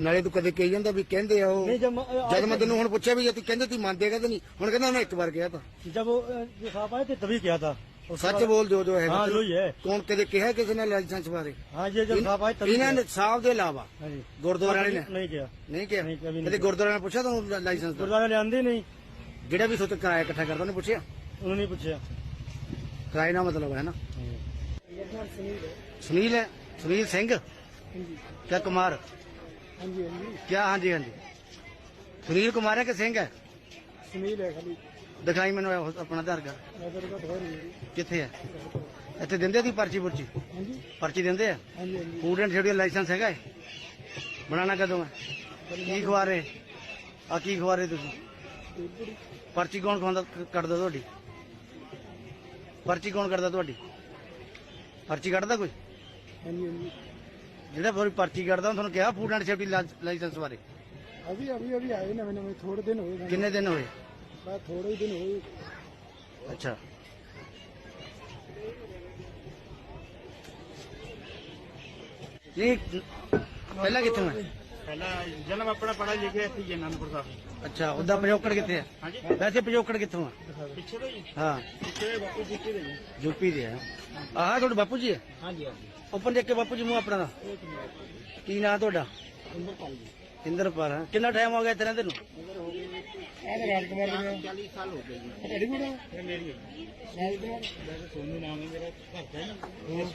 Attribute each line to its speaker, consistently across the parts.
Speaker 1: ਨਾਲੇ ਤੂੰ ਕਦੇ ਕਹੀ ਜਾਂਦਾ ਵੀ ਕਹਿੰਦੇ ਆ ਉਹ।
Speaker 2: ਨਹੀਂ,
Speaker 1: ਜਦ ਮੈਂ ਤੈਨੂੰ ਹੁਣ ਪੁੱਛਿਆ ਵੀ ਜੇ ਤੂੰ ਕਹਿੰਦੇ ਤੀ ਮੰਨਦੇ ਕਹਿੰਦੇ ਨਹੀਂ। ਹੁਣ ਕਹਿੰਦਾ ਮੈਂ ਇੱਕ ਵਾਰ ਕਿਹਾ ਤਾਂ।
Speaker 2: जब वो अ, साहब आए थे तभी किया था
Speaker 1: ਸੱਚ ਬੋਲ ਦਿਓ ਜੋ ਹੈ।
Speaker 2: हाँ जो ही
Speaker 1: ਕੌਣ ਕਦੇ ਕਿਹਾ ਕਿਸੇ ਨੇ ਲਾਇਸੈਂਸ ਬਾਰੇ?
Speaker 2: हाँ ये जब साहब आए तभी
Speaker 1: ਇਹਨਾਂ ਨੇ
Speaker 2: किया।
Speaker 1: ਦੇ ਇਲਾਵਾ
Speaker 2: हाँ
Speaker 1: ਗੁਰਦੁਆਰੇ ਵਾਲੇ ਨੇ। ਨਹੀਂ ਕਿਹਾ।
Speaker 2: ਨਹੀਂ, ਕਦੇ
Speaker 1: ਕਦੇ ਗੁਰਦੁਆਰੇ ਨੇ ਪੁੱਛਿਆ ਤੁਹਾਨੂੰ ਲਾਇਸੈਂਸ ਦਾ?
Speaker 2: गुरुद्वारा ले
Speaker 1: ਜਿਹੜਾ ਵੀ ਸੋਤ ਕਿਰਾਇਆ ਇਕੱਠਾ ਕਰਦਾ ਉਹਨੇ ਪੁੱਛਿਆ?
Speaker 2: उन्होंने पूछा
Speaker 1: ਕਿਰਾਏ ਨਾਲ ਮਤਲਬ ਹੈ ਨਾ। ਸੁਨੀਲ ਹੈ। ਸੁਨੀਲ ਸਿੰਘ? ਕਿਆ ਕੁਮਾਰ
Speaker 2: हाँ जी हाँ जी
Speaker 1: ਕਿਆ ਹਾਂਜੀ ਹਾਂਜੀ ਸੁਨੀਲ ਕੁਮਾਰ ਹੈ ਕਿ ਸਿੰਘ ਹੈ
Speaker 2: सुनील है खाली
Speaker 1: ਦਿਖਾਈ ਮੈਨੂੰ ਇਹ ਆਪਣਾ ਆਧਾਰ ਕਾਰਡ
Speaker 2: नजर का धोर नहीं
Speaker 1: ਕਿੱਥੇ ਹੈ ਇੱਥੇ ਦਿੰਦੇ ਦੀ ਪਰਚੀ ਪੁਰਚੀ
Speaker 2: हाँ जी
Speaker 1: ਪਰਚੀ ਦਿੰਦੇ ਆ
Speaker 2: हाँ जी हाँ
Speaker 1: ਫੂਡ ਐਂਡ ਸ਼ੈਡਿਊਲ ਲਾਇਸੈਂਸ ਹੈਗਾ ਇਹ ਬਣਾਣਾ ਕਦੋਂ ਹੈ ਕੀ ਖਵਾ ਰਹੇ ਆ ਕੀ ਖਵਾ ਰਹੇ ਤੁਸੀਂ
Speaker 2: जी
Speaker 1: ਪਰਚੀ ਕੌਣ ਖਵਾਉਂਦਾ ਕੱਢਦਾ ਤੁਹਾਡੀ ਪਰਚੀ ਕੌਣ ਕੱਢਦਾ ਤੁਹਾਡੀ ਪਰਚੀ ਕੱਢਦਾ ਕੋਈ
Speaker 2: हाँ जी हाँ जी
Speaker 1: ਜਿਹੜਾ ਤੁਹਾਡੀ ਪਰਚੀ ਕੱਢਦਾ ਤੁਹਾਨੂੰ ਕਿਹਾ ਫੂਡ ਐਂਡ ਸੇਫਟੀ ਲਾਇਸੈਂਸ ਬਾਰੇ।
Speaker 2: ਅਭੀ ਅਭੀ ਅਭੀ ਆਏ ਨਵੇਂ ਨਵੇਂ ਥੋੜੇ ਦਿਨ ਹੋਏ
Speaker 1: ਕਿੰਨੇ ਦਿਨ ਹੋਏ?
Speaker 2: ਬਸ ਥੋੜੇ ਹੀ ਦਿਨ ਹੋਏ।
Speaker 1: ਅੱਛਾ। ਨਹੀਂ ਪਹਿਲਾਂ ਕਿੱਥੇ ਮੈਂ
Speaker 2: ਪਹਿਲਾਂ ਜਨਮ ਆਪਣਾ ਪੜਾ ਲਿਖਿਆ ਇੱਥੇ ਹੀ ਹੈ ਆਨੰਦਪੁਰ
Speaker 1: ਅੱਛਾ ਉਹਦਾ ਪਜੋਕੜ ਕਿੱਥੇ
Speaker 2: ਆ?
Speaker 1: ਵੈਸੇ ਪਜੋਕੜ ਕਿੱਥੋਂ ਆ?
Speaker 2: ਪਿੱਛੇ ਤੋਂ ਜੀ
Speaker 1: ਹਾਂ।
Speaker 2: ਪਿੱਛੇ ਬਾਪੂ ਜੀ ਦੇ ਜੀ
Speaker 1: ਯੂਪੀ ਦੇ ਆ। ਆਹ ਤੁਹਾਡੇ ਬਾਪੂ ਜੀ
Speaker 2: ਆ? ਹਾਂਜੀ ਹਾਂਜੀ।
Speaker 1: ਓਪਨ ਦੇਖ ਕੇ ਬਾਪੂ ਜੀ ਮੂੰਹ ਆਪਣਾ ਕੀ ਨਾਂ ਤੁਹਾਡਾ? ਇੰਦਰਪਾਲ ਜੀ ਕਿੰਨਾ ਟਾਈਮ ਹੋ ਗਿਆ
Speaker 2: ਤੇਰੇ ਤੈਨੂੰ ਇਹ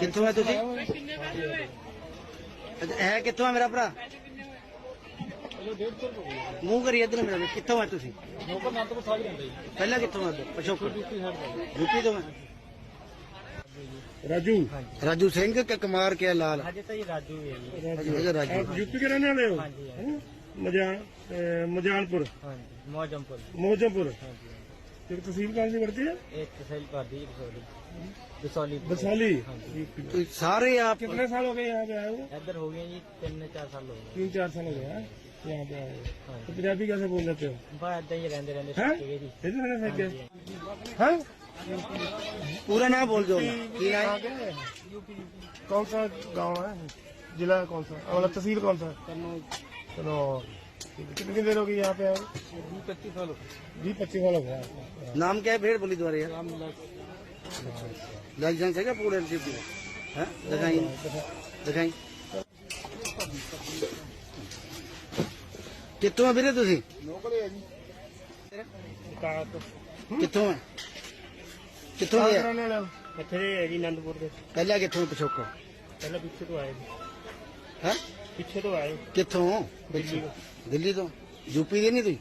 Speaker 1: ਕਿੱਥੋਂ ਹੈ ਤੁਸੀਂ? ਇਹ ਕਿੱਥੋਂ ਹੈ ਮੇਰਾ ਭਰਾ? ਮੂੰਹ ਕਰੀ ਇੱਧਰ ਮੇਰਾ ਕਿੱਥੋਂ ਹੈ ਤੁਸੀਂ
Speaker 2: नौकर नाम तो सारी रहता है
Speaker 1: ਪਹਿਲਾਂ ਕਿੱਥੋਂ ਆ ਪਿਛੋਕੜ
Speaker 2: ड्यूटी हट
Speaker 1: ਯੂਪੀ ਤੋਂ ਹੈ
Speaker 2: राजू
Speaker 1: ਰਾਜੂ ਸਿੰਘ ਕਿ ਕੁਮਾਰ ਕੇ ਲਾਲ
Speaker 2: हाँ जी सही राजू है ये
Speaker 1: ਅੱਛਾ ਰਾਜੂ
Speaker 3: यूपी के रहने वाले हो
Speaker 2: हाँ जी हाँ जी
Speaker 3: मजान अ, मजानपुर
Speaker 2: हाँ जी मौजमपुर
Speaker 3: मौजमपुर
Speaker 2: हाँ जी
Speaker 3: तेरी तहसील कौन सी पड़ती है
Speaker 2: एक तहसील पर दी रसौली रसौली
Speaker 3: बसाली
Speaker 2: हाँ जी
Speaker 1: ਤੁਸੀਂ ਸਾਰੇ ਆਪ
Speaker 3: कितने साल हो गए यहाँ पे आए हो
Speaker 2: इधर हो गए जी तीन चार साल हो गए
Speaker 3: तीन चार साल हो गए हैं तो पंजाबी कैसे बोल लेते हो?
Speaker 1: पूरा नाम बोल दो।
Speaker 3: कौन सा गाँव है? जिला कौन सा? मतलब तहसील कौन सा चलो कितनी देर होगी यहाँ पे आए?
Speaker 2: पच्चीस साल
Speaker 3: जी पच्चीस साल हो गया
Speaker 1: नाम क्या है भेड़
Speaker 2: बोली तुम्हारे
Speaker 1: लाइसेंस है क्या पूरे दिखाई दिखाई हाँ, ਕਿੱਥੋਂ ਆ ਵੀਰੇ ਤੁਸੀਂ? ਨੌਕਰੇ ਆ ਜੀ।
Speaker 3: ਕਿੱਥੋਂ
Speaker 1: ਆ?
Speaker 3: ਕਿੱਥੋਂ ਆ?
Speaker 2: ਇੱਥੇ ਦੇ ਜੀ ਆਨੰਦਪੁਰ ਦੇ।
Speaker 1: ਪਹਿਲਾਂ ਕਿੱਥੋਂ ਪਿਛੋਕੋ
Speaker 2: ਪਹਿਲਾਂ ਪਿੱਛੇ ਤੋਂ ਆਏ ਜੀ। ਪਿੱਛੇ ਤੋਂ ਆਏ।
Speaker 1: ਕਿੱਥੋਂ? ਦਿੱਲੀ ਤੋਂ। ਯੂਪੀ ਦੇ ਨਹੀਂ ਤੁਸੀਂ?